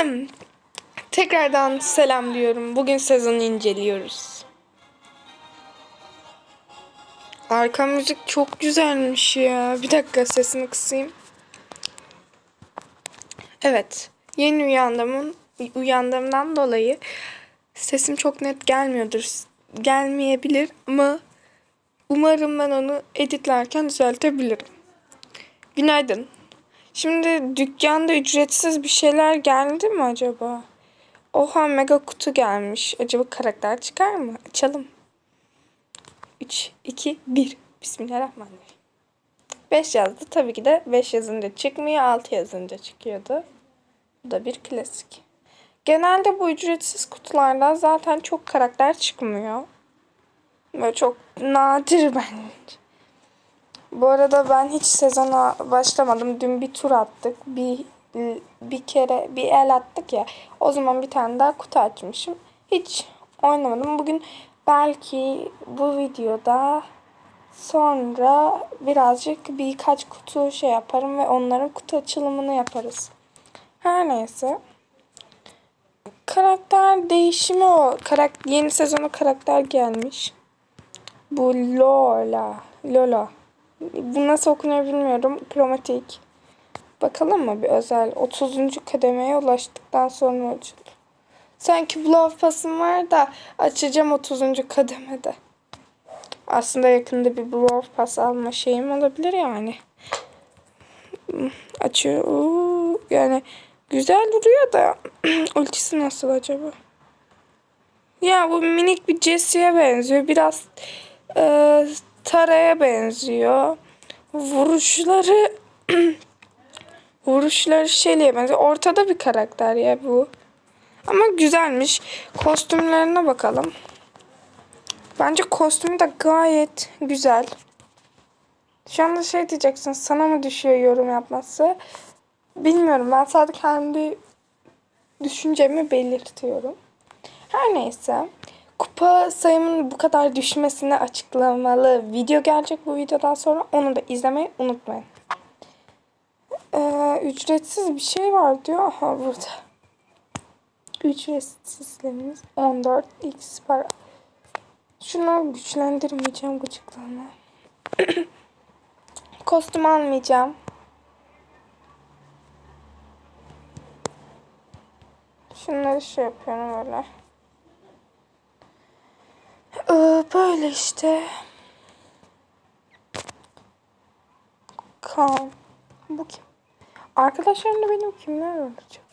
Tekrardan selam diyorum. Bugün sezonu inceliyoruz. Arka müzik çok güzelmiş ya. Bir dakika sesini kısayım. Evet. Yeni uyandığımın uyandığımdan dolayı sesim çok net gelmiyordur. Gelmeyebilir ama umarım ben onu editlerken düzeltebilirim. Günaydın. Şimdi dükkanda ücretsiz bir şeyler geldi mi acaba? Oha mega kutu gelmiş. Acaba karakter çıkar mı? Açalım. 3, 2, 1. Bismillahirrahmanirrahim. 5 yazdı. Tabii ki de 5 yazınca çıkmıyor. 6 yazınca çıkıyordu. Bu da bir klasik. Genelde bu ücretsiz kutulardan zaten çok karakter çıkmıyor. Böyle çok nadir bence. Bu arada ben hiç sezona başlamadım. Dün bir tur attık. Bir bir kere bir el attık ya. O zaman bir tane daha kutu açmışım. Hiç oynamadım. Bugün belki bu videoda sonra birazcık birkaç kutu şey yaparım ve onların kutu açılımını yaparız. Her neyse. Karakter değişimi o. Karakter, yeni sezona karakter gelmiş. Bu Lola. Lola. Bu nasıl okunuyor bilmiyorum. Kromatik. Bakalım mı bir özel? 30. kademeye ulaştıktan sonra açılır. Sanki Blow Pass'ım var da açacağım 30. kademede. Aslında yakında bir Blow Pass alma şeyim olabilir yani. Açıyor. Yani güzel duruyor da ultisi nasıl acaba? Ya bu minik bir Jesse'ye benziyor. Biraz e, Tara'ya benziyor. Vuruşları vuruşları Shelly'e benziyor. Ortada bir karakter ya bu. Ama güzelmiş. Kostümlerine bakalım. Bence kostümü de gayet güzel. Şu anda şey diyeceksin sana mı düşüyor yorum yapması? Bilmiyorum ben sadece kendi düşüncemi belirtiyorum. Her neyse kupa sayımın bu kadar düşmesini açıklamalı video gelecek bu videodan sonra. Onu da izlemeyi unutmayın. Ee, ücretsiz bir şey var diyor. Aha burada. Ücretsizlerimiz 14 x para. Şunu güçlendirmeyeceğim gıcıklığını. Kostüm almayacağım. Şunları şey yapıyorum böyle. Böyle işte. Kaan. Bu kim? Arkadaşlarımda benim kimler olacak?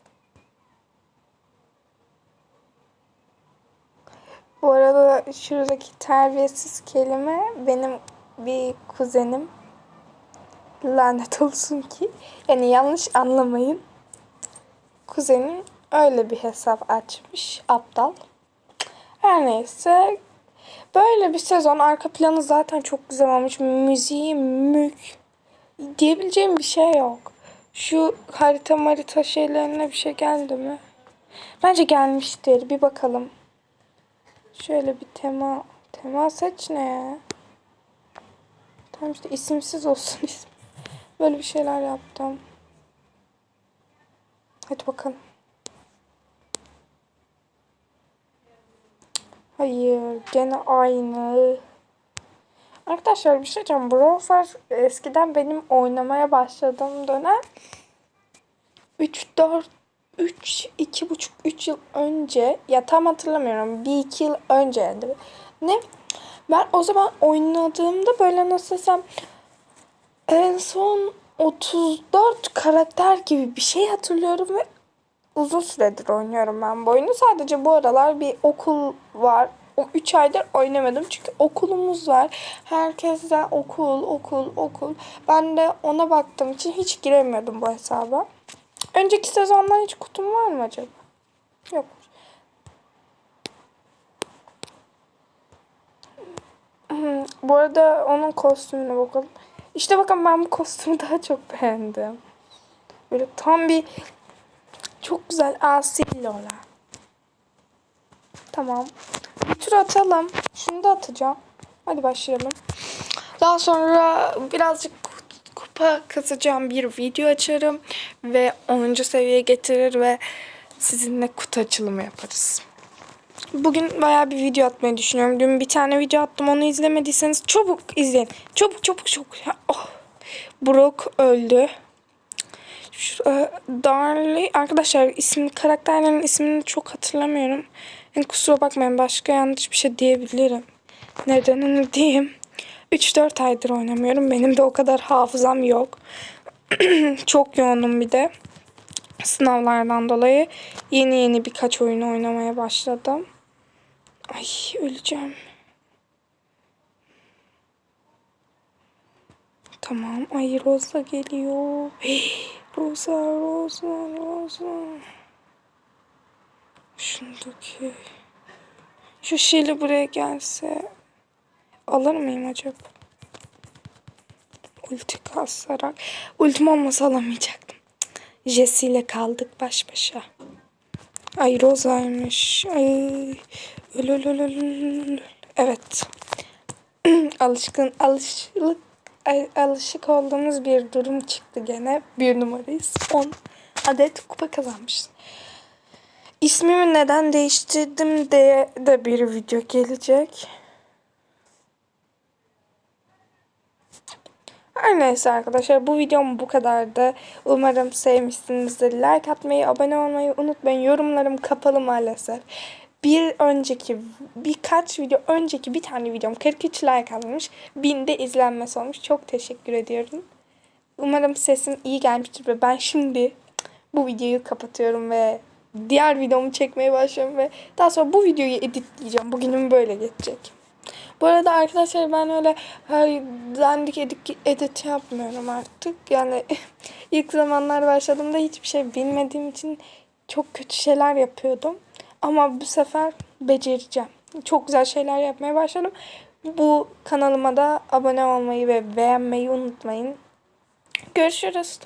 Bu arada şuradaki terbiyesiz kelime benim bir kuzenim. Lanet olsun ki. Yani yanlış anlamayın. Kuzenim öyle bir hesap açmış. Aptal. Her neyse Böyle bir sezon arka planı zaten çok güzel olmuş. Müziği mük. Diyebileceğim bir şey yok. Şu harita marita şeylerine bir şey geldi mi? Bence gelmiştir. Bir bakalım. Şöyle bir tema. Tema seç ne ya? Tamam işte isimsiz olsun isim. Böyle bir şeyler yaptım. Hadi bakalım. Hayır gene aynı. Arkadaşlar bir şey diyeceğim. Brawl Stars eskiden benim oynamaya başladığım dönem 3 4 3 2 buçuk 3 yıl önce ya tam hatırlamıyorum. Bir iki yıl önceydi. Ne? Ben o zaman oynadığımda böyle nasıl desem en son 34 karakter gibi bir şey hatırlıyorum ve uzun süredir oynuyorum ben bu oyunu. Sadece bu aralar bir okul var. O 3 aydır oynamadım çünkü okulumuz var. Herkesten okul, okul, okul. Ben de ona baktığım için hiç giremiyordum bu hesaba. Önceki sezondan hiç kutum var mı acaba? Yok. Bu arada onun kostümüne bakalım. İşte bakın ben bu kostümü daha çok beğendim. Böyle tam bir çok güzel asi Lola. Tamam. Bir tur atalım. Şunu da atacağım. Hadi başlayalım. Daha sonra birazcık kupa kazacağım bir video açarım. Ve 10. seviyeye getirir ve sizinle kutu açılımı yaparız. Bugün bayağı bir video atmayı düşünüyorum. Dün bir tane video attım. Onu izlemediyseniz çabuk izleyin. Çabuk çabuk çabuk. Oh. Brock öldü. Şu, e, Darley arkadaşlar isim karakterlerin ismini çok hatırlamıyorum. Yani kusura bakmayın başka yanlış bir şey diyebilirim. Nedenini diyeyim. 3-4 aydır oynamıyorum. Benim de o kadar hafızam yok. çok yoğunum bir de. Sınavlardan dolayı yeni yeni birkaç oyun oynamaya başladım. Ay öleceğim. Tamam. Ay Rosa geliyor. Rosa, Rosa, Rosa. Şundaki. Şu Şili buraya gelse alır mıyım acaba? Ulti kasarak. Ultim olmasa alamayacaktım. Jesse ile kaldık baş başa. Ay Rosa'ymış. Ay. Öl öl öl öl. Evet. Alışkın alışılık ay- alışık olduğumuz bir durum çıktı gene. Bir numarayız. 10 adet kupa kazanmışız. İsmimi neden değiştirdim diye de bir video gelecek. Her neyse arkadaşlar bu videom bu kadardı. Umarım sevmişsinizdir. Like atmayı, abone olmayı unutmayın. Yorumlarım kapalı maalesef. Bir önceki birkaç video önceki bir tane videom 43 like almış. Binde izlenmesi olmuş. Çok teşekkür ediyorum. Umarım sesim iyi gelmiştir ve ben şimdi bu videoyu kapatıyorum ve diğer videomu çekmeye başlıyorum ve daha sonra bu videoyu editleyeceğim. Bugünüm böyle geçecek. Bu arada arkadaşlar ben öyle her dandik edit, edit yapmıyorum artık. Yani ilk zamanlar başladığımda hiçbir şey bilmediğim için çok kötü şeyler yapıyordum. Ama bu sefer becereceğim. Çok güzel şeyler yapmaya başladım. Bu kanalıma da abone olmayı ve beğenmeyi unutmayın. Görüşürüz.